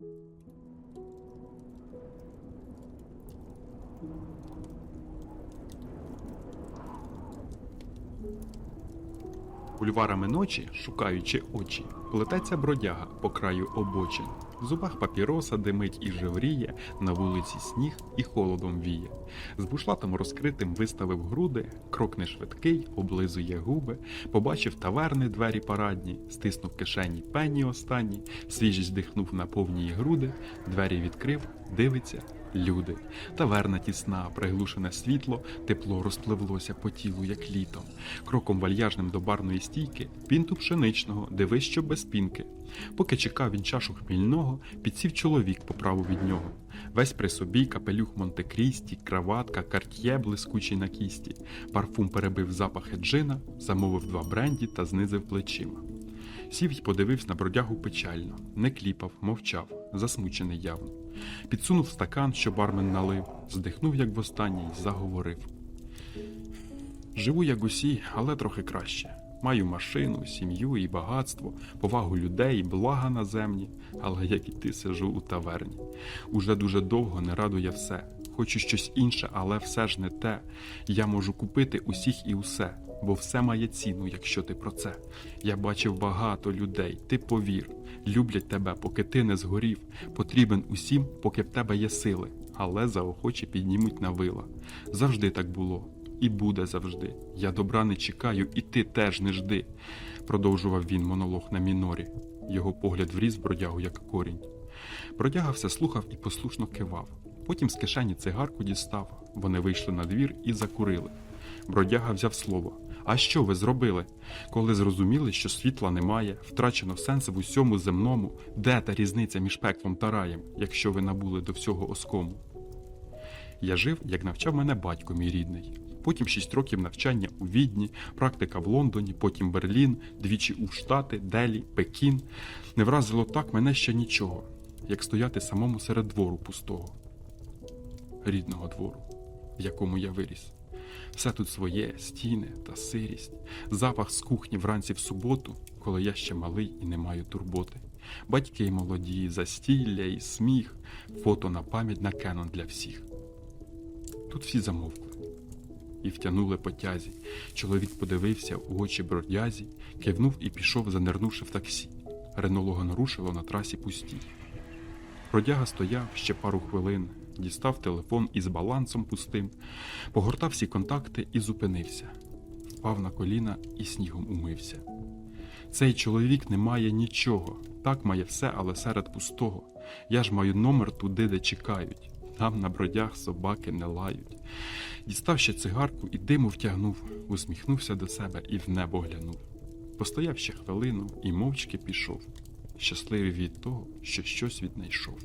thank you. Бульварами ночі, шукаючи очі, плететься бродяга по краю обочин. В зубах папіроса димить і жевріє, на вулиці сніг і холодом віє. З бушлатом розкритим виставив груди, крок не швидкий, облизує губи, побачив таверни двері парадні, стиснув кишені пенні останні, свіжість дихнув на повні груди, двері відкрив, дивиться. Люди, таверна тісна, приглушене світло, тепло розпливлося по тілу, як літом. Кроком вальяжним до барної стійки, пінту пшеничного, дивись, що без пінки. Поки чекав він чашу хмільного, підсів чоловік по праву від нього. Весь при собі капелюх Монте-Крісті, краватка, карт'є блискучий на кісті. Парфум перебив запахи джина, замовив два бренді та знизив плечима. Сів й подивився на бродягу печально, не кліпав, мовчав, засмучений явно. Підсунув стакан, що бармен налив, здихнув, як востаннє, й заговорив. Живу як усі, але трохи краще. Маю машину, сім'ю і багатство, повагу людей, блага наземні, але як і ти сижу у таверні. Уже дуже довго не радує все. Хочу щось інше, але все ж не те. Я можу купити усіх і усе, бо все має ціну, якщо ти про це. Я бачив багато людей, ти повір, люблять тебе, поки ти не згорів. Потрібен усім, поки в тебе є сили, але заохоче піднімуть на вила. Завжди так було. І буде завжди. Я добра не чекаю, і ти теж не жди, продовжував він монолог на мінорі. Його погляд вріз бродягу, як корінь. Бродяга все слухав і послушно кивав. Потім з кишені цигарку дістав. Вони вийшли на двір і закурили. Бродяга взяв слово. А що ви зробили? Коли зрозуміли, що світла немає, втрачено сенс в усьому земному, де та різниця між пеклом та раєм, якщо ви набули до всього оскому? Я жив, як навчав мене батько мій рідний. Потім 6 років навчання у Відні, практика в Лондоні, потім Берлін, двічі у Штати, Делі, Пекін. Не вразило так мене ще нічого, як стояти самому серед двору пустого, рідного двору, в якому я виріс. Все тут своє, стіни та сирість, запах з кухні вранці в суботу, коли я ще малий і не маю турботи. Батьки молоді, застілля і сміх, фото на пам'ять на Кенон для всіх. Тут всі замовкли і втянули потязі. Чоловік подивився у очі бродязі, кивнув і пішов, занирнувши в таксі. Ренолога нарушило на трасі пустій. Бродяга стояв ще пару хвилин, дістав телефон із балансом пустим, погортав всі контакти і зупинився. Впав на коліна і снігом умився. Цей чоловік не має нічого, так має все, але серед пустого. Я ж маю номер туди, де чекають. Там на бродях собаки не лають. Дістав ще цигарку і диму втягнув, усміхнувся до себе і в небо глянув. Постояв ще хвилину і мовчки пішов, щасливий від того, що щось віднайшов.